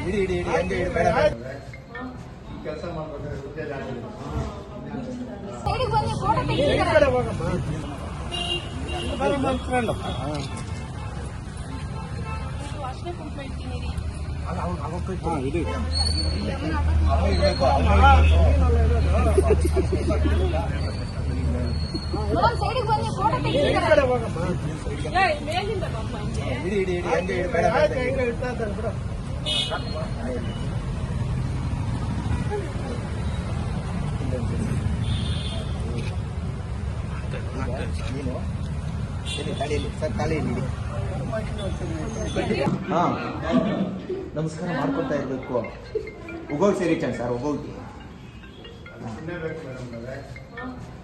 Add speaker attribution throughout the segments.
Speaker 1: ಇಡಿ ಇಡಿ ಇಡಿ ಹಂಗೆ ಇಡಿ ಬೇಡ
Speaker 2: ಕೆಲಸ ಮಾಡ್ಬೇಕಾದ್ರೆ ಉದ್ಯೋಗ ಆಗಿಲ್ಲ.
Speaker 1: ಹಾ ನಮಸ್ಕಾರ ಮಾಡ್ಕೊತಾ ಇರ್ಬೇಕು ಸೇರಿಚಾನ್ ಸರ್
Speaker 2: ಮೇಡಮ್ ಅವ್ರೆ.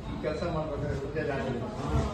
Speaker 2: ಈ ಕೆಲಸ ಮಾಡ್ಬೇಕಾದ್ರೆ.